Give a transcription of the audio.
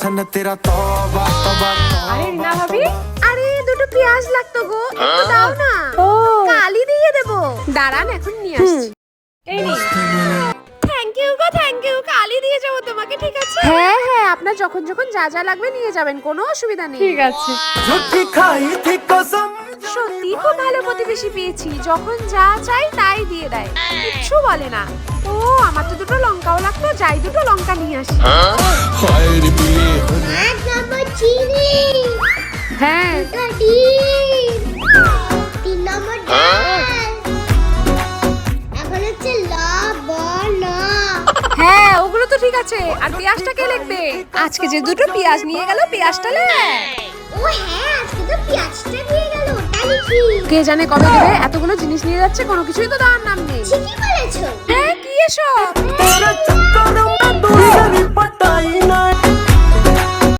हुसन तेरा तौबा तौबा আরে রিনা ভাবি আরে দুটো পেঁয়াজ লাগতো গো একটু দাও না ও কালি দিয়ে দেবো দাঁড়ান এখন নিয়ে আসছি এই নিন থ্যাংক ইউ গো থ্যাংক ইউ কালি দিয়ে যাবো তোমাকে ঠিক আছে হ্যাঁ হ্যাঁ আপনার যখন যখন যা যা লাগবে নিয়ে যাবেন কোনো অসুবিধা নেই ঠিক আছে झूठी खाई थी कसम সত্যি খুব ভালো প্রতিবেশী পেয়েছি যখন যা চাই তাই দিয়ে দেয় কিচ্ছু বলে না ও আমার তো দুটো লঙ্কাও লাগতো যাই দুটো লঙ্কা নিয়ে আসি हाय হ্যাঁ। তিন নম্বর এখন হচ্ছে লবণ হ্যাঁ ওগুলো তো ঠিক আছে। আর পেঁয়াজটা কে লিখবে? আজকে যে দুটো পেঁয়াজ নিয়ে গেল পেঁয়াজটা লে। ও হ্যাঁ আজকে তো পেঁয়াজটা দিয়ে গেল ওটা লিখি কে জানে কবে দেবে এতগুলো জিনিস নিয়ে যাচ্ছে কোনো কিছুই তো দেওয়ার নাম নেই। ঠিকই বলেছ। হ্যাঁ কি এসব?